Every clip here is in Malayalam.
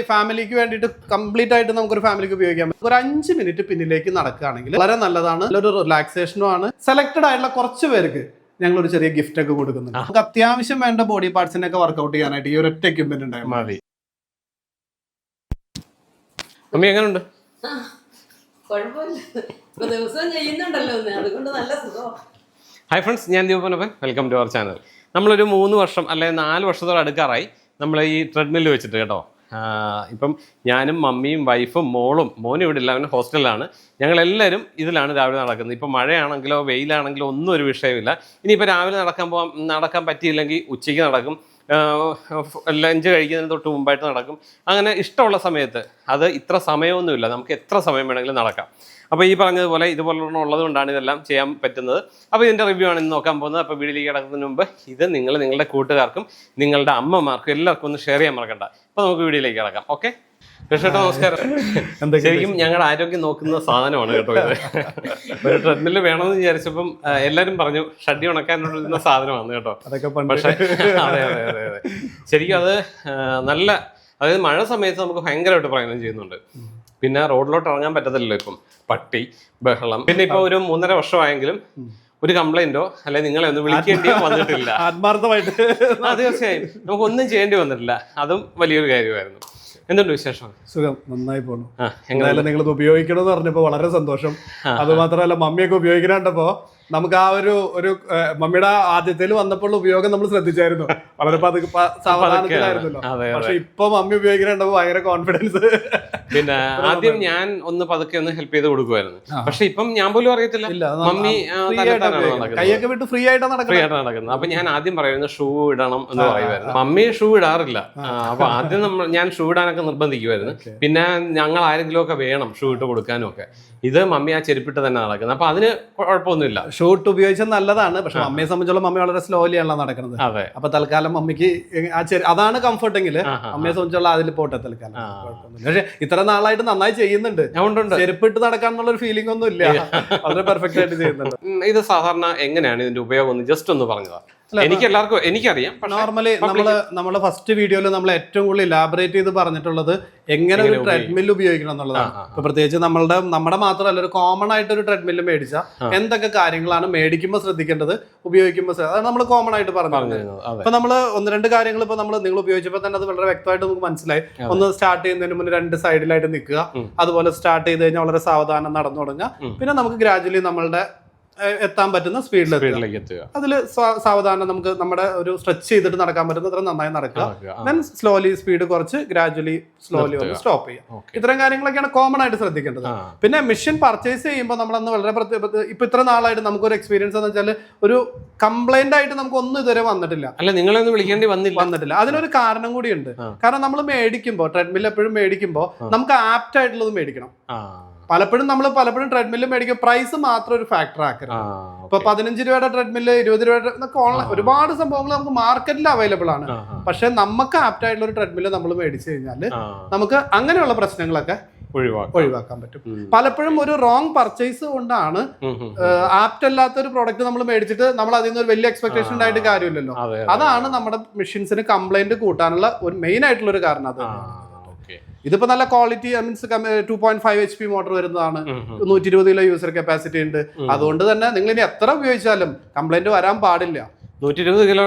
ഈ ഫാമിലിക്ക് വേണ്ടിയിട്ട് കംപ്ലീറ്റ് ആയിട്ട് നമുക്കൊരു ഫാമിലിക്ക് ഉപയോഗിക്കാൻ പറ്റും ഒരു അഞ്ച് മിനിറ്റ് പിന്നിലേക്ക് നടക്കുകയാണെങ്കിൽ വളരെ നല്ലതാണ്. നല്ലൊരു റിലാക്സേഷനും ആണ്. സെലക്റ്റഡ് ആയിട്ടുള്ള കുറച്ച് പേർക്ക് ഞങ്ങൾ ഒരു ചെറിയ ഗിഫ്റ്റ് ഒക്കെ കൊടുക്കുന്നുണ്ട്. നമുക്ക് അത്യാവശ്യം വേണ്ട ബോഡി പാർട്സിനൊക്കെ വർക്ക്ഔട്ട് ചെയ്യാനായിട്ട് ഈ ഒരു ഒറ്റ എക്യുപ്മെന്റ് ഉണ്ടായിരുന്നു. മതി. മമ്മി എങ്ങനെയുണ്ട് ഹായ് ഫ്രണ്ട്സ് ഞാൻ Deepanappan welcome to our channel നമ്മളൊരു മൂന്ന് വർഷം അല്ലെങ്കിൽ നാല് വർഷത്തോടെ അടുക്കാറായി നമ്മൾ ഈ ട്രെഡ്മില്ല് വെച്ചിട്ട് കേട്ടോ. ഇപ്പം ഞാനും മമ്മിയും വൈഫും മോളും മോനും ഇവിടെ ഇല്ല അവൻ ഹോസ്റ്റലിലാണ്. ഞങ്ങളെല്ലാവരും ഇതിലാണ് രാവിലെ നടക്കുന്നത്. ഇപ്പം മഴയാണെങ്കിലോ വെയിലാണെങ്കിലോ ഒന്നും ഒരു വിഷയമില്ല ഇനിയിപ്പോൾ രാവിലെ നടക്കാൻ പോകാൻ നടക്കാൻ പറ്റിയില്ലെങ്കിൽ ഉച്ചയ്ക്ക് നടക്കും. ലഞ്ച് കഴിക്കുന്നതിന് തൊട്ട് മുമ്പായിട്ട് നടക്കും. അങ്ങനെ ഇഷ്ടമുള്ള സമയത്ത് അത് ഇത്ര സമയമൊന്നുമില്ല. നമുക്ക് എത്ര സമയം വേണമെങ്കിലും നടക്കാം. അപ്പോൾ ഈ പറഞ്ഞതുപോലെ ഇതുപോലുള്ള ഉള്ളത് കൊണ്ടാണ് ഇതെല്ലാം ചെയ്യാൻ പറ്റുന്നത്. അപ്പോൾ ഇതിന്റെ റിവ്യൂ ആണ് ഇന്ന് നോക്കാൻ പോകുന്നത്. അപ്പോൾ വീട്ടിലേക്ക് കിടക്കുന്നതിന് മുമ്പ് ഇത് നിങ്ങൾ നിങ്ങളുടെ കൂട്ടുകാർക്കും നിങ്ങളുടെ അമ്മമാർക്കും എല്ലാവർക്കും ഒന്ന് ഷെയർ ചെയ്യാൻ മറക്കണ്ട. അപ്പോൾ നമുക്ക് വീഡിയോയിലേക്ക് കിടക്കാം. ഓക്കെ കൃഷ്ണേട്ടാ നമസ്കാരം. ശരിക്കും ഞങ്ങളുടെ ആരോഗ്യം നോക്കുന്ന സാധനമാണ് കേട്ടോ ഇത്. ഒരു ട്രെഡ്മില്ല് വേണമെന്ന് വിചാരിച്ചപ്പം എല്ലാരും എല്ലാവരും പറഞ്ഞു ഷഡ്ഡി ഉണക്കാനുള്ള സാധനമാണ് കേട്ടോ. അതൊക്കെ പക്ഷേ അതെ അതെ അതെ അതെ. ശരിക്കും അത് നല്ല അതായത് മഴ സമയത്ത് നമുക്ക് ഭയങ്കരമായിട്ട് പ്രയോജനം ചെയ്യുന്നുണ്ട്. പിന്നെ റോഡിലോട്ട് ഇറങ്ങാൻ പറ്റത്തില്ലല്ലോ ഇപ്പം. പട്ടി ബഹളം. പിന്നെ ഇപ്പൊ ഒരു മൂന്നര വർഷമായെങ്കിലും ഒരു കംപ്ലൈന്റോ അല്ലെ നിങ്ങളെ ഒന്ന് വിളിക്കേണ്ടി വന്നിട്ടില്ല. ആത്മാർത്ഥമായിട്ട്. അത് തീർച്ചയായും. നമുക്ക് ഒന്നും ചെയ്യേണ്ടി വന്നിട്ടില്ല. അതും വലിയൊരു കാര്യമായിരുന്നു. എന്തുണ്ട് വിശേഷം? സുഖം. നന്നായി പോണു. എന്തായാലും നിങ്ങൾ ഇത് ഉപയോഗിക്കണമെന്ന് പറഞ്ഞപ്പോ വളരെ സന്തോഷം. അത് മാത്രമല്ല മമ്മിയൊക്കെ ഉപയോഗിക്കണണ്ടപ്പോ നമുക്ക് ആ ഒരു ഒരു മമ്മിയുടെ ആദ്യത്തിൽ വന്നപ്പോൾ ഉപയോഗം നമ്മൾ ശ്രദ്ധിച്ചായിരുന്നു. വളരെ പതുക്കെ സാവധാനത്തിലായിരുന്നല്ലോ. പക്ഷെ ഇപ്പൊ മമ്മി ഉപയോഗിക്കണണ്ടപ്പോ ഭയങ്കര കോൺഫിഡൻസ് പിന്നെ ആദ്യം ഞാൻ ഒന്ന് പതുക്കെ ഒന്ന് ഹെൽപ്പ് ചെയ്ത് കൊടുക്കുമായിരുന്നു പക്ഷെ ഇപ്പം ഞാൻ പോലും അറിയത്തില്ല. മമ്മി ആയിട്ട്. കൈയൊക്കെ വിട്ട് ഫ്രീ ആയിട്ടാണ് ഫ്രീ ആയിട്ട് നടക്കുന്നത്. അപ്പൊ ഞാൻ ആദ്യം പറയുന്നത് ഷൂ ഇടണം എന്ന് പറയുമായിരുന്നു മമ്മി ഷൂ ഇടാറില്ല. അപ്പൊ ആദ്യം നമ്മൾ ഞാൻ ഷൂ ഇടാനൊക്കെ നിർബന്ധിക്കുമായിരുന്നു പിന്നെ ഞങ്ങൾ ആരെങ്കിലും ഒക്കെ വേണം ഷൂ ഇട്ട് കൊടുക്കാനും ഒക്കെ. ഇത് മമ്മി ആ ചെരുപ്പിട്ട് തന്നെ നടക്കുന്നത്. അപ്പൊ അതിന് കുഴപ്പമൊന്നുമില്ല ഷൂട്ട് ഉപയോഗിച്ചത് നല്ലതാണ്. പക്ഷെ അമ്മയെ സംബന്ധിച്ചോളം അമ്മ വളരെ സ്ലോലി ആണല്ലോ നടക്കുന്നത്. അതെ. അപ്പൊ തൽക്കാലം അമ്മയ്ക്ക് ആ ചെറി- അതാണ് കംഫർട്ട് എങ്കിൽ അമ്മയെ സംബന്ധിച്ചുള്ള അതിൽ പോട്ടെ തൽക്കാലം. പക്ഷെ ഇത്ര നാളായിട്ട് നന്നായി ചെയ്യുന്നുണ്ട്. ചെരുപ്പിട്ട് നടക്കാന്നുള്ള ഒരു ഫീലിംഗ് ഒന്നും ഇല്ല. വളരെ പെർഫെക്റ്റ് ആയിട്ട് ചെയ്യുന്നുണ്ട്. ഇത് സാധാരണ എങ്ങനെയാണ് ഇതിന്റെ ഉപയോഗം എന്ന് ജസ്റ്റ് ഒന്ന് പറഞ്ഞതാ എനിക്ക് എല്ലാവർക്കും എനിക്കറിയാം നോർമലി നമ്മൾ നമ്മളെ ഫസ്റ്റ് വീഡിയോയിൽ നമ്മൾ ഏറ്റവും കൂടുതൽ ഇലാബറേറ്റ് ചെയ്ത് പറഞ്ഞിട്ടുള്ളത് എങ്ങനെ ഒരു ട്രെഡ്മിൽ ഉപയോഗിക്കണം എന്നുള്ളതാണ്. ഇപ്പൊ പ്രത്യേകിച്ച് നമ്മളുടെ നമ്മുടെ മാത്രമല്ല ഒരു കോമൺ ആയിട്ട് ഒരു ട്രെഡ്മിൽ മേടിച്ച എന്തൊക്കെ കാര്യങ്ങളാണ് മേടിക്കുമ്പോൾ ശ്രദ്ധിക്കേണ്ടത് ഉപയോഗിക്കുമ്പോൾ ശ്രദ്ധ- അതാണ് നമ്മൾ കോമൺ ആയിട്ട് പറഞ്ഞത് അപ്പൊ നമ്മൾ ഒന്ന് രണ്ട് കാര്യങ്ങൾ ഇപ്പൊ നമ്മൾ നിങ്ങൾ ഉപയോഗിച്ചപ്പോൾ തന്നെ അത് വളരെ വ്യക്തമായിട്ട് നമുക്ക് മനസ്സിലായി. ഒന്ന് സ്റ്റാർട്ട് ചെയ്യുന്നതിന് മുന്നേ രണ്ട് സൈഡിലായിട്ട് നിൽക്കുക. അതുപോലെ സ്റ്റാർട്ട് ചെയ്ത് കഴിഞ്ഞാൽ വളരെ സാവധാനം നടന്നു തുടങ്ങുക. പിന്നെ നമുക്ക് ഗ്രാജുവലി നമ്മളുടെ എത്താൻ പറ്റുന്ന സ്പീഡിലേക്ക് എത്തുക. അതിൽ സാവധാനം നമുക്ക് നമ്മുടെ ഒരു സ്ട്രെച്ച് ചെയ്തിട്ട് നടക്കാൻ പറ്റുന്ന അത്ര നന്നായി നടക്കുക. ദെൻ സ്ലോലി സ്പീഡ് കുറച്ച് ഗ്രാജുവലി സ്ലോലി ഒന്ന് സ്റ്റോപ്പ് ചെയ്യുക. ഇത്തരം കാര്യങ്ങളൊക്കെയാണ് കോമൺ ആയിട്ട് ശ്രദ്ധിക്കേണ്ടത്. പിന്നെ മെഷീൻ പർച്ചേസ് ചെയ്യുമ്പോൾ നമ്മൾ അന്ന് വളരെ ഇപ്പൊ ഇത്ര നാളായിട്ട് നമുക്കൊരു എക്സ്പീരിയൻസ് എന്ന് വെച്ചാൽ ഒരു കംപ്ലൈന്റ് ആയിട്ട് നമുക്ക് ഒന്നും ഇതുവരെ വന്നിട്ടില്ല. അല്ല നിങ്ങളൊന്നും വിളിക്കേണ്ടി വന്നില്ല. വന്നിട്ടില്ല. അതിനൊരു കാരണം കൂടിയുണ്ട്. ഉണ്ട് കാരണം നമ്മൾ മേടിക്കുമ്പോൾ ട്രെഡ്മിൽ എപ്പോഴും മേടിക്കുമ്പോൾ നമുക്ക് ആപ്റ്റ് ആയിട്ടുള്ളത് മേടിക്കണം. പലപ്പോഴും നമ്മൾ പലപ്പോഴും ട്രെഡ്മില്ല് മേടിക്കും പ്രൈസ് മാത്രം ഒരു ഫാക്ടർ ആക്കരുത്. ഇപ്പൊ പതിനഞ്ച് രൂപയുടെ ട്രെഡ്മില്ല് ഇരുപത് രൂപയുടെ എന്നൊക്കെ ഓൺലൈൻ ഒരുപാട് സംഭവങ്ങൾ നമുക്ക് മാർക്കറ്റിൽ അവൈലബിൾ ആണ്. പക്ഷെ നമുക്ക് ആപ്റ്റ് ആയിട്ടുള്ള ഒരു ട്രെഡ്മില്ല് നമ്മൾ മേടിച്ചു കഴിഞ്ഞാൽ നമുക്ക് അങ്ങനെയുള്ള പ്രശ്നങ്ങളൊക്കെ ഒഴിവാക്കാം. ഒഴിവാക്കാൻ പറ്റും. പലപ്പോഴും ഒരു റോങ് പർച്ചേസ് കൊണ്ടാണ്. ആപ്റ്റ് അല്ലാത്ത ഒരു പ്രോഡക്റ്റ് നമ്മൾ മേടിച്ചിട്ട് നമ്മൾ അതിൽ നിന്ന് ഒരു വലിയ എക്സ്പെക്ടേഷൻ ഉണ്ടായിട്ട് കാര്യമില്ലല്ലോ. അതാണ് നമ്മുടെ മെഷീൻസിന് കംപ്ലൈന്റ് കൂട്ടാനുള്ള ഒരു മെയിൻ ആയിട്ടുള്ള ഒരു കാരണം അത് ഇതിപ്പോ നല്ല quality means two point five H P motor വരുന്നതാണ്. നൂറ്റി ഇരുപത് കിലോ യൂസർ കപ്പാസിറ്റി ഉണ്ട്. അതുകൊണ്ട് തന്നെ നിങ്ങൾ ഇനി എത്ര ഉപയോഗിച്ചാലും കംപ്ലൈന്റ് വരാൻ പാടില്ല. നൂറ്റി ഇരുപത് കിലോ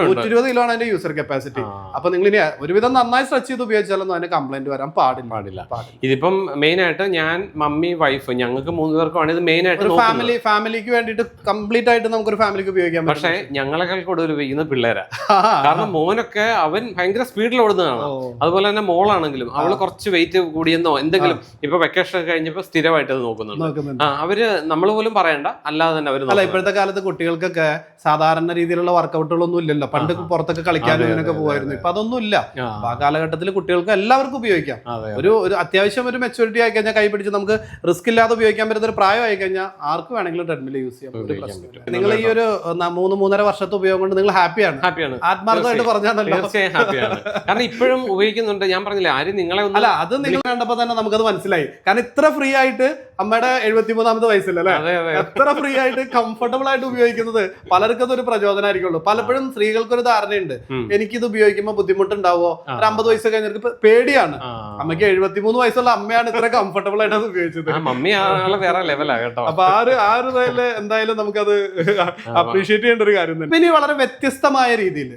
ആണ് അതിന്റെ യൂസർ കപ്പാസിറ്റി. അപ്പൊ നിങ്ങൾ ഇനി ഒരുവിധം നന്നായി സ്ട്രെച്ച് ചെയ്ത് ഉപയോഗിച്ചാലൊന്നും അതിന് കംപ്ലൈന്റ് വരാൻ പാടില്ല. പാടില്ല. ഇതിപ്പം മെയിൻ ആയിട്ട് ഞാൻ മമ്മി വൈഫ് ഞങ്ങൾക്ക് മൂന്ന് പേർക്കുമാണ് ഇത് മെയിൻ ആയിട്ട് ഫാമിലി ഫാമിലിക്ക് വേണ്ടിയിട്ട് കംപ്ലീറ്റ് ആയിട്ട് നമുക്കൊരു ഫാമിലിക്ക് ഉപയോഗിക്കാം പക്ഷെ ഞങ്ങളെക്കാൾ കൂടുതൽ ഉപയോഗിക്കുന്ന പിള്ളേരാ. കാരണം മോനൊക്കെ അവൻ ഭയങ്കര സ്പീഡിൽ ഓടുന്നതാണ്. അതുപോലെ തന്നെ മോളാണെങ്കിലും അവൾ കുറച്ച് വെയിറ്റ് കൂടിയെന്നോ എന്തെങ്കിലും ഇപ്പൊ വെക്കേഷൻ ഒക്കെ കഴിഞ്ഞപ്പോ സ്ഥിരമായിട്ട് അത് നോക്കുന്നുണ്ട്. അവർ നമ്മൾ പോലും പറയണ്ട. അല്ലാതെ തന്നെ അവർ. ഇപ്പോഴത്തെ കാലത്ത് കുട്ടികൾക്കൊക്കെ സാധാരണ രീതിയിലുള്ള വർക്കൗട്ടുകളൊന്നും ഇല്ലല്ലോ. പണ്ട് പുറത്തൊക്കെ കളിക്കാനും ഇതിനൊക്കെ പോകുമായിരുന്നു ഇപ്പൊ അതൊന്നും ഇല്ല ആ, കാലഘട്ടത്തിൽ കുട്ടികൾക്ക് എല്ലാവർക്കും ഉപയോഗിക്കാം. ഒരു ഒരു അത്യാവശ്യം ഒരു മെച്ചൂരിറ്റി ആയി കഴിഞ്ഞാൽ കൈ പിടിച്ച് നമുക്ക് റിസ്ക് ഇല്ലാതെ ഉപയോഗിക്കാൻ പറ്റുന്ന ഒരു പ്രായം ആയി കഴിഞ്ഞാൽ ആർക്ക് വേണമെങ്കിലും ട്രെഡ്മിൽ യൂസ് ചെയ്യാം. ഒരു നിങ്ങൾ ഈ ഒരു മൂന്ന് മൂന്നര വർഷത്തെ ഉപയോഗം കൊണ്ട് നിങ്ങൾ ഹാപ്പിയാണ്. ഹാപ്പിയാണ്. ആത്മാർത്ഥമായിട്ട് പറഞ്ഞാണല്ലോ കാരണം ഇപ്പോഴും ഉപയോഗിക്കുന്നുണ്ട്. ഞാൻ പറഞ്ഞില്ല ആരും നിങ്ങളെ അല്ല അത് നിങ്ങൾ കണ്ടപ്പോ തന്നെ നമുക്കത് മനസ്സിലായി. കാരണം ഇത്ര ഫ്രീ ആയിട്ട് അമ്മയുടെ എഴുപത്തിമൂന്നാമത്തെ വയസ്സിലല്ലേ എത്ര ഫ്രീ ആയിട്ട് കംഫർട്ടബിൾ ആയിട്ട് ഉപയോഗിക്കുന്നത് പലർക്കും അതൊരു പ്രചോദനമായിരിക്കുള്ളൂ പലപ്പോഴും സ്ത്രീകൾക്ക് ഒരു ധാരണയുണ്ട്. എനിക്കിത് ഉപയോഗിക്കുമ്പോൾ ബുദ്ധിമുട്ടുണ്ടാവോ. ഒരു അമ്പത് വയസ്സ് കഴിഞ്ഞവർക്ക് പേടിയാണ്. അമ്മയ്ക്ക് എഴുപത്തിമൂന്ന് വയസ്സുള്ള അമ്മയാണ് ഇത്ര കംഫർട്ടബിൾ ആയിട്ട് അത് ഉപയോഗിച്ചത്. മമ്മി ആളെ വേറെ ലെവലാ കേട്ടോ. അപ്പൊ ആ ഒരു ആ ഒരു എന്തായാലും നമുക്കത് അപ്രീഷിയേറ്റ് ചെയ്യേണ്ട ഒരു കാര്യം തന്നെ. ഇനി വളരെ വ്യത്യസ്തമായ രീതിയിൽ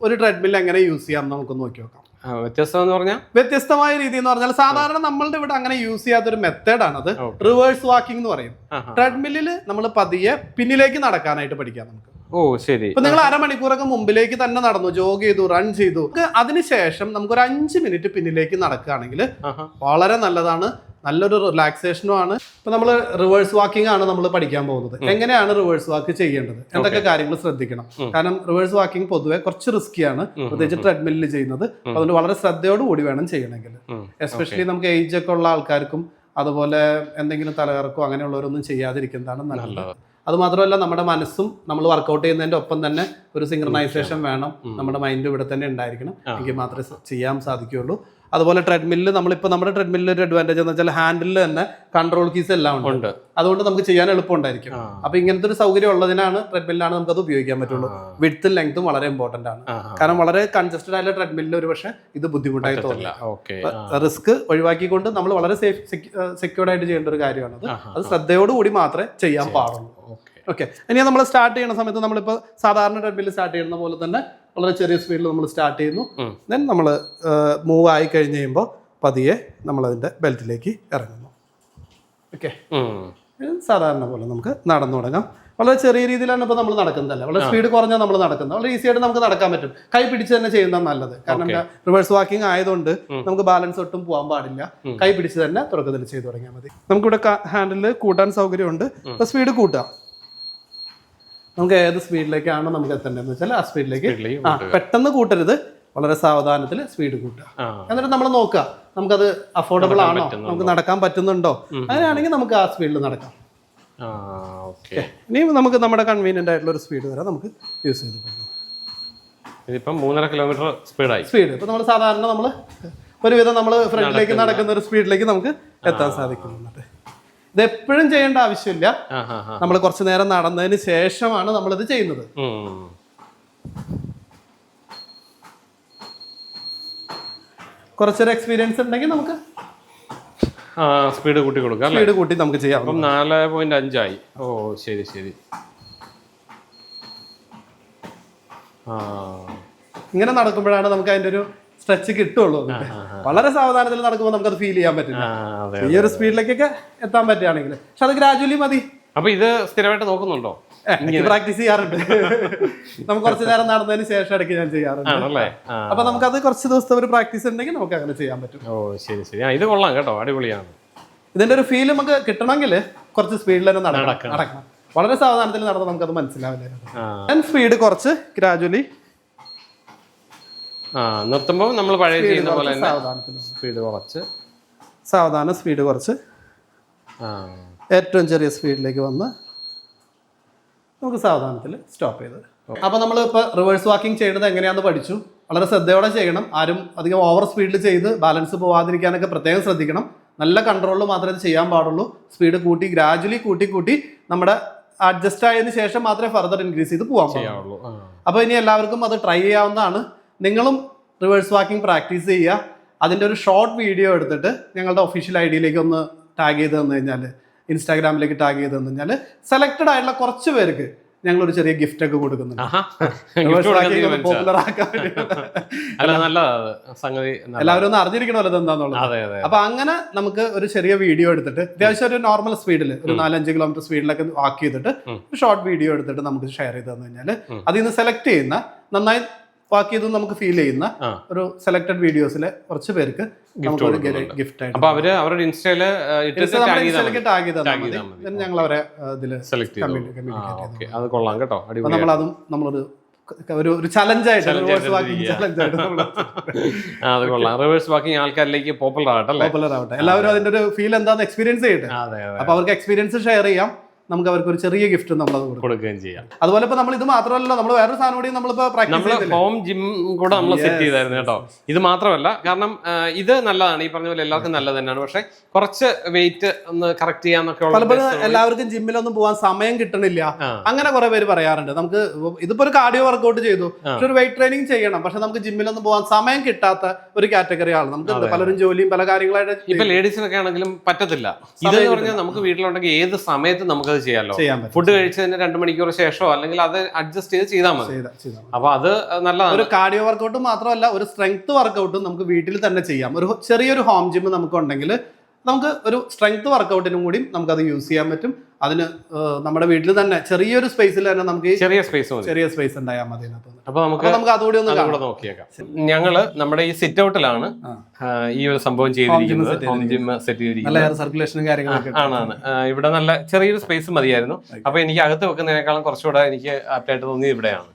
ഒരു ട്രെഡ്മിൽ എങ്ങനെ യൂസ് ചെയ്യാം നമുക്ക് നോക്കി നോക്കാം. വ്യത്യസ്തം എന്ന് പറഞ്ഞാൽ വ്യത്യസ്തമായ രീതി എന്ന് പറഞ്ഞാൽ സാധാരണ നമ്മളുടെ ഇവിടെ അങ്ങനെ യൂസ് ചെയ്യാത്ത ഒരു മെത്തേഡാണ് അത് റിവേഴ്സ് വാക്കിംഗ് എന്ന് പറയും. ട്രെഡ്മില്ലിൽ നമ്മൾ പതിയെ പിന്നിലേക്ക് നടക്കാനായിട്ട് പഠിക്കാം നമുക്ക്. ഓ ശരി. ഇപ്പൊ നിങ്ങൾ അരമണിക്കൂറൊക്കെ മുമ്പിലേക്ക് തന്നെ നടന്നു ജോഗ് ചെയ്തു റൺ ചെയ്തു. അതിനുശേഷം നമുക്ക് ഒരു അഞ്ച് മിനിറ്റ് പിന്നിലേക്ക് നടക്കുകയാണെങ്കിൽ വളരെ നല്ലതാണ്. നല്ലൊരു റിലാക്സേഷനും ആണ്. ഇപ്പൊ നമ്മൾ റിവേഴ്സ് വാക്കിംഗ് ആണ് നമ്മൾ പഠിക്കാൻ പോകുന്നത്. എങ്ങനെയാണ് റിവേഴ്സ് വാക്ക് ചെയ്യേണ്ടത്? എന്തൊക്കെ കാര്യങ്ങൾ ശ്രദ്ധിക്കണം? കാരണം റിവേഴ്സ് വാക്കിംഗ് പൊതുവെ കുറച്ച് റിസ്കിയാണ് പ്രത്യേകിച്ച് ട്രെഡ്മില്ലിൽ ചെയ്യുന്നത്. അതുകൊണ്ട് വളരെ ശ്രദ്ധയോടുകൂടി വേണം ചെയ്യണമെങ്കിൽ. എസ്പെഷ്യലി നമുക്ക് ഏജ് ഒക്കെ ഉള്ള ആൾക്കാർക്കും അതുപോലെ എന്തെങ്കിലും തലകറക്കോ അങ്ങനെയുള്ളവരൊന്നും ചെയ്യാതിരിക്കുന്നതാണ് നല്ലത്. അത് മാത്രമല്ല നമ്മുടെ മനസ്സും നമ്മൾ വർക്ക്ഔട്ട് ചെയ്യുന്നതിന്റെ ഒപ്പം തന്നെ ഒരു സിംഗ്രണൈസേഷൻ വേണം. നമ്മുടെ മൈൻഡ് ഇവിടെ തന്നെ ഉണ്ടായിരിക്കണം. എങ്കിൽ മാത്രമേ ചെയ്യാൻ സാധിക്കുകയുള്ളൂ. അതുപോലെ ട്രെഡ്മില്ലിൽ നമ്മളിപ്പോൾ നമ്മുടെ ട്രെഡ്മില്ലിൽ ഒരു അഡ്വാന്റേജ് എന്ന് വെച്ചാൽ ഹാൻഡിലിൽ തന്നെ കൺട്രോൾ കീസ് എല്ലാം ഉണ്ട്. അതുകൊണ്ട് നമുക്ക് ചെയ്യാൻ എളുപ്പമുണ്ടായിരിക്കും. അപ്പൊ ഇങ്ങനത്തെ ഒരു സൗകര്യം ഉള്ളതിനാണ് ട്രെഡ്മില്ലാണ് നമുക്ക് അത് ഉപയോഗിക്കാൻ പറ്റുള്ളൂ. വിഡ്ത്തും ലെങ്ത്തും വളരെ ഇമ്പോർട്ടന്റ് ആണ്. കാരണം വളരെ കൺജസ്റ്റഡ് ആയ ട്രെഡ്മില്ലിൽ ഒരു പക്ഷേ ഇത് ബുദ്ധിമുട്ടായി തോന്നില്ല റിസ്ക് ഒഴിവാക്കിക്കൊണ്ട് നമ്മൾ വളരെ സേഫ് സെക്യൂർഡ് ആയിട്ട് ചെയ്യേണ്ട ഒരു കാര്യമാണ് അത്. ശ്രദ്ധയോടുകൂടി മാത്രമേ ചെയ്യാൻ പാടുള്ളൂ. ഓക്കെ. ഓക്കെ ഇനി നമ്മൾ സ്റ്റാർട്ട് ചെയ്യുന്ന സമയത്ത് നമ്മളിപ്പോൾ സാധാരണ ട്രെഡ്മിൽ സ്റ്റാർട്ട് ചെയ്യുന്ന പോലെ തന്നെ വളരെ ചെറിയ സ്പീഡിൽ നമ്മൾ സ്റ്റാർട്ട് ചെയ്യുന്നു. ദെൻ നമ്മൾ മൂവ് ആയി കഴിഞ്ഞ് കഴിയുമ്പോൾ പതിയെ നമ്മളതിന്റെ ബെൽറ്റിലേക്ക് ഇറങ്ങുന്നു. ഓക്കെ സാധാരണ പോലെ നമുക്ക് നടന്നു തുടങ്ങാം. വളരെ ചെറിയ രീതിയിലാണ് ഇപ്പോൾ നമ്മൾ നടക്കുന്നതല്ല? വളരെ സ്പീഡ് കുറഞ്ഞാൽ നമ്മൾ നടക്കുന്നത് വളരെ ഈസി ആയിട്ട് നമുക്ക് നടക്കാൻ പറ്റും. കൈ പിടിച്ച് തന്നെ ചെയ്യുന്നതാണ് നല്ലത്. കാരണം റിവേഴ്സ് വാക്കിംഗ് ആയതുകൊണ്ട് നമുക്ക് ബാലൻസ് ഒട്ടും പോകാൻ പാടില്ല. കൈ പിടിച്ച് തന്നെ തുടക്കത്തിൽ ചെയ്തു തുടങ്ങിയാൽ മതി. നമുക്കിവിടെ ഹാൻഡിൽ കൂട്ടാൻ സൗകര്യമുണ്ട്. സ്പീഡ് കൂട്ടാം. നമുക്ക് ഏത് സ്പീഡിലേക്കാണോ നമുക്ക് എത്തേണ്ടതെന്ന് വെച്ചാൽ ആ സ്പീഡിലേക്ക്. ആ പെട്ടെന്ന് കൂട്ടരുത്. വളരെ സാവധാനത്തിൽ സ്പീഡ് കൂട്ടുക. എന്നിട്ട് നമ്മൾ നോക്കുക നമുക്കത് അഫോർഡബിൾ ആണോ? നമുക്ക് നടക്കാൻ പറ്റുന്നുണ്ടോ? അങ്ങനെയാണെങ്കിൽ നമുക്ക് ആ സ്പീഡിൽ നടക്കാം. ഇനി നമുക്ക് നമ്മുടെ കൺവീനിയന്റ് ആയിട്ടുള്ള ഒരു സ്പീഡ് വരെ നമുക്ക് യൂസ് ചെയ്ത് പോകാം. ഇതിപ്പം മൂന്നര കിലോമീറ്റർ സ്പീഡായി സ്പീഡ്. ഇപ്പൊ നമ്മൾ സാധാരണ നമ്മൾ ഒരുവിധം നമ്മൾ ഫ്രണ്ടിലേക്ക് നടക്കുന്ന ഒരു സ്പീഡിലേക്ക് നമുക്ക് എത്താൻ സാധിക്കുന്നുണ്ട്. ഇത് എപ്പോഴും ചെയ്യേണ്ട ആവശ്യമില്ല. നമ്മൾ കുറച്ചു നേരം നടന്നതിന് ശേഷമാണ് നമ്മളിത് ചെയ്യുന്നത്. കുറച്ചൊരു എക്സ്പീരിയൻസ് ഉണ്ടെങ്കിൽ നമുക്ക് സ്പീഡ് കൂട്ടി കൊടുക്കാം സ്പീഡ് കൂട്ടി നമുക്ക് ചെയ്യാം അപ്പം നാല് പോയിന്റ് അഞ്ചായി. ഓ ശരി ശരി. ഇങ്ങനെ നടക്കുമ്പോഴാണ് നമുക്ക് അതിന്റെ ഒരു സ്ട്രെച്ച് കിട്ടുള്ളൂ. നമുക്ക്. വളരെ സാവധാനത്തിൽ നടക്കുമ്പോൾ നമുക്കത് ഫീൽ ചെയ്യാൻ പറ്റില്ല. അതെ ഈ ഒരു സ്പീഡിലേക്കൊക്കെ എത്താൻ പറ്റുകയാണെങ്കിൽ. പക്ഷെ അത് ഗ്രാജുവലി മതി. അപ്പൊ ഇത് സ്ഥിരമായിട്ട് നോക്കുന്നുണ്ടോ? പ്രാക്ടീസ് ചെയ്യാറുണ്ട്. നമുക്ക് കുറച്ച് നേരം നടന്നതിന് ശേഷം ഇടയ്ക്ക് ഞാൻ ചെയ്യാറുണ്ട്. അപ്പൊ നമുക്കത് കുറച്ച് ദിവസത്തെ ഒരു പ്രാക്ടീസ് ഉണ്ടെങ്കിൽ നമുക്ക് അങ്ങനെ ചെയ്യാൻ പറ്റും. ഓ ശരി ശരി. ഇത് കൊള്ളാം കേട്ടോ. അടിപൊളിയാണ്. ഇതിന്റെ ഒരു ഫീൽ നമുക്ക് കിട്ടണമെങ്കിൽ കുറച്ച് സ്പീഡിൽ തന്നെ നടക്കണം. വളരെ സാവധാനത്തിൽ നടന്നാൽ നമുക്കത് മനസ്സിലാവില്ല. ഞാൻ സ്പീഡ് കുറച്ച് ഗ്രാജുവലി ആ നിർത്തുമ്പോൾ നമ്മൾ പഴയ ചെയ്യുന്ന പോലെ തന്നെ സ്പീഡ് കുറച്ച്. സാവധാനം സ്പീഡ് കുറച്ച്. ഏറ്റവും ചെറിയ സ്പീഡിലേക്ക് വന്ന് നമുക്ക് സാവധാനത്തിൽ സ്റ്റോപ്പ് ചെയ്ത്. അപ്പോൾ നമ്മൾ ഇപ്പോൾ റിവേഴ്സ് വാക്കിംഗ് ചെയ്യുന്നത് എങ്ങനെയാണെന്ന് പഠിച്ചു. വളരെ ശ്രദ്ധയോടെ ചെയ്യണം. ആരും അധികം ഓവർ സ്പീഡിൽ ചെയ്ത് ബാലൻസ് പോവാതിരിക്കാനൊക്കെ പ്രത്യേകം ശ്രദ്ധിക്കണം. നല്ല കൺട്രോളിൽ മാത്രമേ ഇത് ചെയ്യാൻ പാടുള്ളൂ. സ്പീഡ് കൂട്ടി ഗ്രാജുവലി കൂട്ടി കൂട്ടി നമ്മുടെ അഡ്ജസ്റ്റ് ആയതിനു ശേഷം മാത്രമേ ഫർദർ ഇൻക്രീസ് ചെയ്ത് പോകാൻ പാടുള്ളൂ. അപ്പോൾ ഇനി എല്ലാവർക്കും അത് ട്രൈ ചെയ്യാവുന്നതാണ്. നിങ്ങളും റിവേഴ്സ് വാക്കിംഗ് പ്രാക്ടീസ് ചെയ്യുക. അതിന്റെ ഒരു ഷോർട്ട് വീഡിയോ എടുത്തിട്ട് ഞങ്ങളുടെ ഒഫീഷ്യൽ ഐ ഡിയിലേക്ക് ഒന്ന് ടാഗ് ചെയ്ത് തന്നു കഴിഞ്ഞാൽ ഇൻസ്റ്റാഗ്രാമിലേക്ക് ടാഗ് ചെയ്ത് തന്നു കഴിഞ്ഞാൽ സെലക്റ്റഡ് ആയിട്ടുള്ള കുറച്ച് പേർക്ക് ഞങ്ങൾ ഒരു ചെറിയ ഗിഫ്റ്റ് ഒക്കെ കൊടുക്കുന്നുണ്ട്? പോപ്പുലർ ആക്കാൻ അത്. സംഗതി എല്ലാവരും ഒന്ന് അറിഞ്ഞിരിക്കണമല്ലോ എന്താന്നുള്ളത്. അപ്പൊ അങ്ങനെ നമുക്ക് ഒരു ചെറിയ വീഡിയോ എടുത്തിട്ട് അത്യാവശ്യം ഒരു നോർമൽ സ്പീഡിൽ ഒരു നാലഞ്ച് കിലോമീറ്റർ സ്പീഡിലൊക്കെ വാക്ക് ചെയ്തിട്ട് ഒരു ഷോർട്ട് വീഡിയോ എടുത്തിട്ട് നമുക്ക് ഷെയർ ചെയ്ത് തന്നു കഴിഞ്ഞാൽ അതിൽ നിന്ന് സെലക്ട് ചെയ്യുന്ന നന്നായി വാക്ക് ചെയ്ത് നമുക്ക് ഫീൽ ചെയ്യുന്ന ഒരു സെലക്ടഡ് വീഡിയോസിലെ കുറച്ച് പേർക്ക് നമുക്ക് ഗിഫ്റ്റ് ആയിട്ട് അപ്പൊ അവർ അവരുടെ ഇൻസ്റ്റയിൽ ടാഗ് ചെയ്താൽ മതി. ഞങ്ങൾ അവരെ ഇതിൽ സെലക്ട് അത് കൊള്ളാം കേട്ടോ. നമ്മൾ അതും നമ്മളൊരു ഒരു ഒരു ചലഞ്ചായിട്ട് അത് കൊള്ളാം. റിവേഴ്സ് വാക്കിംഗ് ആൾക്കാരിലേക്ക് പോപ്പുലർ ആവട്ടെ പോപ്പുലർ ആവട്ടെ. എല്ലാവരും അതിന്റെ ഒരു ഫീൽ എന്താന്ന് എക്സ്പീരിയൻസ് ചെയ്യട്ടെ. അപ്പൊ അവർക്ക് എക്സ്പീരിയൻസ് ഷെയർ ചെയ്യാം. നമുക്ക് അവർക്ക് ഒരു ചെറിയ ഗിഫ്റ്റ് നമ്മൾ കൊടുക്കും. കൊടുക്കുകയും ചെയ്യാം. അതുപോലെ ഇപ്പൊ നമ്മൾ ഇത് മാത്രമല്ല നമ്മൾ വേറൊരു സാധനം കൂടി നമ്മളിപ്പോ നമ്മൾ ഹോം ജിം കൂടെ നമ്മൾ സെറ്റ് ചെയ്തായിരുന്നു കേട്ടോ. ഇത് മാത്രമല്ല കാരണം ഇത് നല്ലതാണ്. ഈ പറഞ്ഞ പോലെ എല്ലാവർക്കും നല്ലത് തന്നെയാണ്. പക്ഷെ കുറച്ച് വെയിറ്റ് ഒന്ന് കറക്റ്റ് ചെയ്യാന്നൊക്കെ പലപ്പോഴും ഉദ്ദേശത്തോടെ- എല്ലാവർക്കും ജിമ്മിലൊന്നും പോകാൻ സമയം കിട്ടണില്ല. അങ്ങനെ കുറെ പേര് പറയാറുണ്ട്. നമുക്ക് ഇതിപ്പോ ഒരു കാർഡിയോ വർക്കൗട്ട് ചെയ്തു. പക്ഷെ ഒരു വെയിറ്റ് ട്രെയിനിങ് ചെയ്യണം. പക്ഷെ നമുക്ക് ജിമ്മിലൊന്നും പോകാൻ സമയം കിട്ടാത്ത ഒരു കാറ്റഗറി ആണ് നമുക്ക് പലരും ജോലിയും പല കാര്യങ്ങളായിട്ട് ഇപ്പൊ ലേഡീസിനൊക്കെ ആണെങ്കിലും പറ്റത്തില്ല. ഇത് പറഞ്ഞാൽ നമുക്ക് വീട്ടിലുണ്ടെങ്കിൽ ഏത് സമയത്ത് നമുക്കത് ചെയ്യാമല്ലോ ചെയ്യാൻ പറ്റും ഫുഡ് കഴിച്ചതിന് രണ്ട് മണിക്കൂർ ശേഷമോ അല്ലെങ്കിൽ അത് അഡ്ജസ്റ്റ് ചെയ്ത് ചെയ്താൽ മതി. ചെയ്ത- ചെയ്താ മതി. അപ്പൊ അത് നല്ലതാണ്. ഒരു കാർഡിയോ വർക്കൗട്ട് മാത്രമല്ല ഒരു സ്ട്രെങ്ത് വർക്കൗട്ടും നമുക്ക് വീട്ടിൽ തന്നെ ചെയ്യാം. ഒരു ചെറിയൊരു ഹോം ജിം നമുക്ക് ഉണ്ടെങ്കിൽ നമുക്ക് ഒരു സ്ട്രെങ്ത് വർക്കൗട്ടിനും കൂടി അത് യൂസ് ചെയ്യാൻ പറ്റും. അതിന് നമ്മുടെ വീട്ടിൽ തന്നെ ചെറിയൊരു സ്പേസിൽ തന്നെ നമുക്ക് ചെറിയ സ്പേസ് ചെറിയ സ്പേസ് ഉണ്ടായാൽ മതി അപ്പൊ നമുക്ക് നമുക്ക് അതുകൂടി ഒന്ന് നോക്കിയേക്കാം. ഞങ്ങൾ നമ്മുടെ ഈ സിറ്റ് ഔട്ടിലാണ് ഈ ഒരു സംഭവം ചെയ്തിരിക്കുന്നത്. സെറ്റ് സർക്കുലേഷനും കാര്യങ്ങളൊക്കെ ഇവിടെ നല്ല ചെറിയൊരു സ്പേസ് മതിയായിരുന്നു. അപ്പൊ എനിക്ക് അകത്ത് വെക്കുന്നതിനേക്കാളും കുറച്ചുകൂടെ എനിക്ക് ആപ്റ്റായിട്ട് തോന്നിയത് ഇവിടെയാണ്.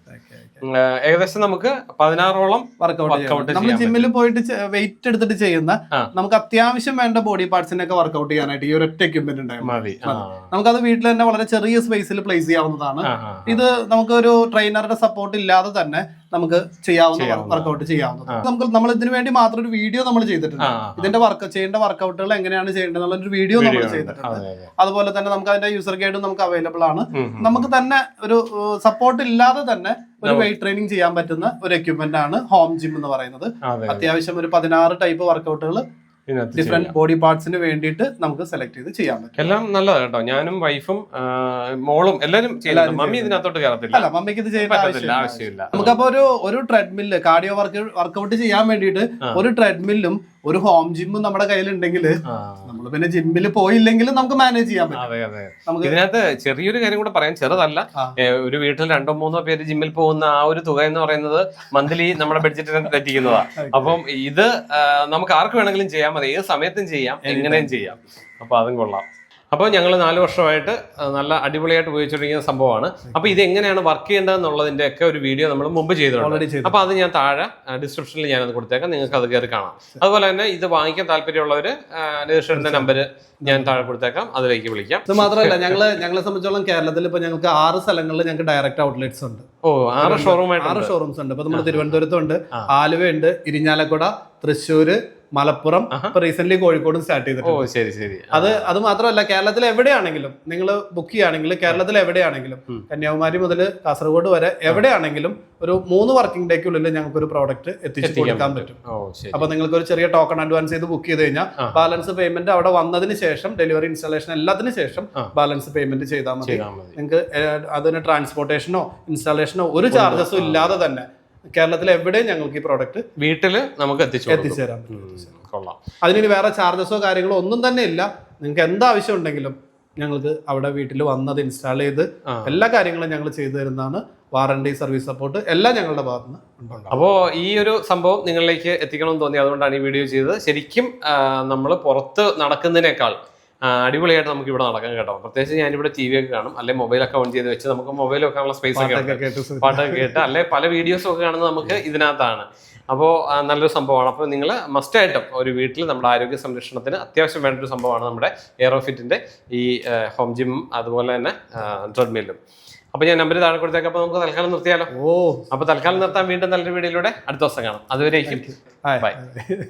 ഏകദേശം നമുക്ക് പതിനാറോളം വർക്കൗട്ട് നമ്മൾ ജിമ്മിൽ പോയിട്ട് വെയിറ്റ് എടുത്തിട്ട് ചെയ്യുന്ന നമുക്ക് അത്യാവശ്യം വേണ്ട ബോഡി പാർട്സിനെ ഒക്കെ വർക്കൗട്ട് ചെയ്യാനായിട്ട് ഈ ഒരൊറ്റ എക്യുപ്മെന്റ് മതി. ആ. നമുക്കത് വീട്ടിൽ തന്നെ വളരെ ചെറിയ സ്പേസിൽ പ്ലേസ് ചെയ്യാവുന്നതാണ്. ഇത് നമുക്ക് ഒരു ട്രെയിനറുടെ സപ്പോർട്ട് ഇല്ലാതെ തന്നെ നമുക്ക് ചെയ്യാവുന്ന വർക്ക്ഔട്ട് വർക്കൗട്ട് ചെയ്യാവുന്നതാണ്. നമുക്ക് നമ്മൾ ഇതിനു വേണ്ടി മാത്രം ഒരു വീഡിയോ നമ്മൾ ചെയ്തിട്ടുണ്ട്. ഇതിന്റെ വർക്ക് ചെയ്യേണ്ട വർക്കൗട്ടുകൾ എങ്ങനെയാണ് ചെയ്യേണ്ടത് എന്നുള്ള ഒരു വീഡിയോ നമ്മൾ ചെയ്തിട്ടുണ്ട്. അതെ, അതെ. അതുപോലെ തന്നെ നമുക്ക് അതിന്റെ യൂസർ ഗൈഡും നമുക്ക് അവൈലബിൾ ആണ്. നമുക്ക് തന്നെ ഒരു സപ്പോർട്ട് ഇല്ലാതെ തന്നെ ഒരു വെയിറ്റ് ട്രെയിനിങ് ചെയ്യാൻ പറ്റുന്ന ഒരു എക്യുപ്മെന്റ് ആണ് ഹോം ജിം എന്ന് പറയുന്നത്. അത്യാവശ്യം ഒരു പതിനാറ് ടൈപ്പ് വർക്കൗട്ടുകൾ ഡിഫറെന്റ് ബോഡി പാർട്സിന് വേണ്ടിയിട്ട് നമുക്ക് സെലക്ട് ചെയ്ത് ചെയ്യാൻ പറ്റും. എല്ലാം നല്ലതാണ് കേട്ടോ. ഞാനും വൈഫും മോളും എല്ലാരും മമ്മി ഇതിനകത്തോട്ട് കയറത്തില്ല. അല്ല മമ്മിക്ക് ഇത് ചെയ്യേണ്ട ആവശ്യമില്ല. ആവശ്യമില്ല. നമുക്കപ്പോ ഒരു ഒരു ട്രെഡ്മില്ല് കാർഡിയോ വർക്ക് വർക്കൗട്ട് ചെയ്യാൻ വേണ്ടിയിട്ട് ഒരു ട്രെഡ്മില്ലും ഒരു ഹോം ജിമ്മും നമ്മുടെ കയ്യിലുണ്ടെങ്കിൽ നമ്മൾ പിന്നെ ജിമ്മിൽ പോയില്ലെങ്കിലും നമുക്ക് മാനേജ് ചെയ്യാൻ പറ്റും. നമുക്ക് ഇതിനകത്ത് ചെറിയൊരു കാര്യം കൂടെ പറയാം. ചെറുതല്ല. ഒരു വീട്ടിൽ രണ്ടോ മൂന്നോ പേര് ജിമ്മിൽ പോകുന്ന ആ ഒരു തുക എന്ന് പറയുന്നത് മന്ത്ലി നമ്മുടെ ബഡ്ജറ്റിനെ തെറ്റിക്കുന്നതാ. അപ്പം ഇത് നമുക്ക് ആർക്ക് വേണമെങ്കിലും ചെയ്യാൻ മതി ഏത് സമയത്തും ചെയ്യാം. എങ്ങനെയും ചെയ്യാം. അപ്പൊ അതും കൊള്ളാം. അപ്പോൾ ഞങ്ങൾ നാല് വർഷമായിട്ട് നല്ല അടിപൊളിയായിട്ട് ഉപയോഗിച്ചുകൊണ്ടിരിക്കുന്ന സംഭവമാണ്. അപ്പോൾ ഇത് എങ്ങനെയാണ് വർക്ക് ചെയ്യേണ്ടതെന്നുള്ളതിന്റെ ഒക്കെ ഒരു വീഡിയോ നമ്മൾ മുമ്പ് ചെയ്തിട്ടുണ്ട്. അപ്പോൾ അത് ഞാൻ താഴെ ഡിസ്ക്രിപ്ഷനിൽ ഞാൻ അത് കൊടുത്തേക്കാം. നിങ്ങൾക്ക് അത് കയറി കാണാം. അതുപോലെ തന്നെ ഇത് വാങ്ങിക്കാൻ താല്പര്യമുള്ളവർ രജിസ്ട്രേഷന്റെ നമ്പർ ഞാൻ താഴെ കൊടുത്തേക്കാം. അതിലേക്ക് വിളിക്കാം. ഇത് മാത്രമല്ല ഞങ്ങൾ ഞങ്ങളെ സംബന്ധിച്ചോളം കേരളത്തിൽ ഇപ്പൊ ഞങ്ങൾക്ക് ആറ് സ്ഥലങ്ങളിൽ ഞങ്ങൾക്ക് ഡയറക്റ്റ് ഔട്ട്ലെറ്റ്സ് ഉണ്ട്. ഓ ആറ് ഷോറൂം ആറ് ഷോറൂംസ് ഉണ്ട്. ഇപ്പൊ നമ്മൾ തിരുവനന്തപുരത്തുണ്ട് ആലുവ ഉണ്ട് ഇരിഞ്ഞാലക്കുട തൃശ്ശൂര് മലപ്പുറം ഇപ്പൊ റീസെന്റ് കോഴിക്കോടും സ്റ്റാർട്ട് ചെയ്തിട്ടുണ്ട്. ശരി ശരി. അത് അത് മാത്രമല്ല കേരളത്തിൽ എവിടെയാണെങ്കിലും നിങ്ങൾ ബുക്ക് ചെയ്യുകയാണെങ്കിൽ കേരളത്തിൽ എവിടെയാണെങ്കിലും. കന്യാകുമാരി മുതൽ കാസർഗോഡ് വരെ എവിടെയാണെങ്കിലും ഒരു മൂന്ന് വർക്കിംഗ് ഡേക്കുള്ളിൽ ഞങ്ങൾക്ക് ഒരു പ്രോഡക്റ്റ് എത്തിച്ചു കൊടുക്കാൻ പറ്റും. അപ്പൊ നിങ്ങൾക്ക് ഒരു ചെറിയ ടോക്കൺ അഡ്വാൻസ് ചെയ്ത് ബുക്ക് ചെയ്ത് കഴിഞ്ഞാൽ ബാലൻസ് പേയ്മെന്റ് അവിടെ വന്നതിന് ശേഷം ഡെലിവറി ഇൻസ്റ്റാളേഷൻ എല്ലാത്തിന് ശേഷം ബാലൻസ് പേയ്മെന്റ് ചെയ്താൽ മതി. നിങ്ങൾക്ക് അതിന് ട്രാൻസ്പോർട്ടേഷനോ ഇൻസ്റ്റാളേഷനോ ഒരു ചാർജസും ഇല്ലാതെ തന്നെ കേരളത്തിൽ എവിടെയും ഞങ്ങൾക്ക് ഈ പ്രോഡക്റ്റ് വീട്ടിൽ നമുക്ക് എത്തിച്ചു. എത്തിച്ചേരാൻ കൊള്ളാം. അതിന് വേറെ ചാർജസോ കാര്യങ്ങളോ ഒന്നും തന്നെ ഇല്ല. നിങ്ങൾക്ക് എന്താവശ്യം ഉണ്ടെങ്കിലും ഞങ്ങൾക്ക് അവിടെ വീട്ടിൽ വന്നത് ഇൻസ്റ്റാൾ ചെയ്ത് എല്ലാ കാര്യങ്ങളും ഞങ്ങൾ ചെയ്തു തരുന്നതാണ്. വാറണ്ടി സർവീസ് സപ്പോർട്ട് എല്ലാം ഞങ്ങളുടെ ഭാഗത്ത് നിന്ന് ഉണ്ടാകും. അപ്പോൾ ഈ ഒരു സംഭവം നിങ്ങളിലേക്ക് എത്തിക്കണമെന്ന് തോന്നി. അതുകൊണ്ടാണ് ഈ വീഡിയോ ചെയ്തത്. ശരിക്കും നമ്മൾ പുറത്ത് നടക്കുന്നതിനേക്കാൾ അടിപൊളിയായിട്ട് നമുക്ക് ഇവിടെ നടക്കാൻ കേട്ടോ. പ്രത്യേകിച്ച് ഞാനിവിടെ ടി വി ഒക്കെ കാണും. അല്ലെങ്കിൽ മൊബൈലൊക്കെ ഓൺ ചെയ്ത് വെച്ച് നമുക്ക് മൊബൈൽ വെക്കാനുള്ള സ്പേസ് ഒക്കെ പാട്ടൊക്കെ കേട്ട് അല്ലെ പല വീഡിയോസും ഒക്കെ കാണുന്നത് നമുക്ക് ഇതിനകത്താണ്. അപ്പോൾ നല്ലൊരു സംഭവമാണ്. അപ്പോൾ നിങ്ങൾ മസ്റ്റ് മസ്റ്റായിട്ടും ഒരു വീട്ടിൽ നമ്മുടെ ആരോഗ്യ സംരക്ഷണത്തിന് അത്യാവശ്യം വേണ്ട ഒരു സംഭവമാണ് നമ്മുടെ എയറോഫിറ്റിന്റെ ഈ ഹോം ജിം അതുപോലെ തന്നെ ട്രെഡ്മില്ലും അപ്പോൾ ഞാൻ നമ്പർ താഴെ കൊടുത്തേക്കാം. അപ്പോൾ നമുക്ക് തൽക്കാലം നിർത്തിയാലോ? ഓ. അപ്പോൾ തൽക്കാലം നിർത്താൻ വീണ്ടും നല്ലൊരു വീഡിയോയിലൂടെ അടുത്ത ദിവസം കാണാം. അതുവരേക്കും. Bye.